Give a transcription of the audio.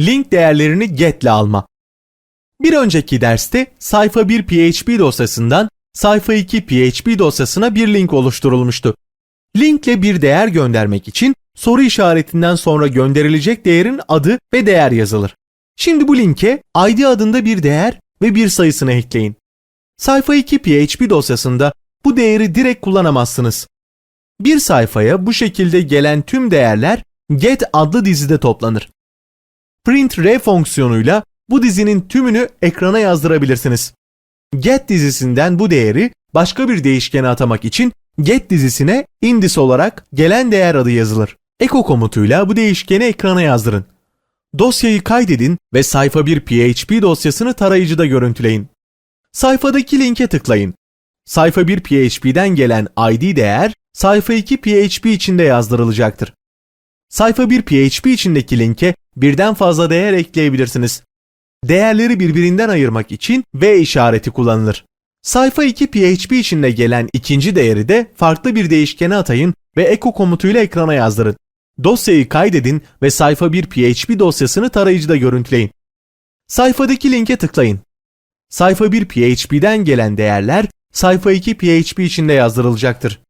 link değerlerini get ile alma. Bir önceki derste sayfa 1 PHP dosyasından sayfa 2 PHP dosyasına bir link oluşturulmuştu. Linkle bir değer göndermek için soru işaretinden sonra gönderilecek değerin adı ve değer yazılır. Şimdi bu linke ID adında bir değer ve bir sayısını ekleyin. Sayfa 2 PHP dosyasında bu değeri direkt kullanamazsınız. Bir sayfaya bu şekilde gelen tüm değerler get adlı dizide toplanır. Print r fonksiyonuyla bu dizinin tümünü ekrana yazdırabilirsiniz. Get dizisinden bu değeri başka bir değişkene atamak için get dizisine indis olarak gelen değer adı yazılır. Echo komutuyla bu değişkeni ekrana yazdırın. Dosyayı kaydedin ve sayfa 1 PHP dosyasını tarayıcıda görüntüleyin. Sayfadaki linke tıklayın. Sayfa 1 PHP'den gelen ID değer sayfa 2 PHP içinde yazdırılacaktır. Sayfa 1 PHP içindeki linke birden fazla değer ekleyebilirsiniz. Değerleri birbirinden ayırmak için V işareti kullanılır. Sayfa 2 PHP içinde gelen ikinci değeri de farklı bir değişkene atayın ve echo komutuyla ekrana yazdırın. Dosyayı kaydedin ve sayfa 1 PHP dosyasını tarayıcıda görüntüleyin. Sayfadaki linke tıklayın. Sayfa 1 PHP'den gelen değerler sayfa 2 PHP içinde yazdırılacaktır.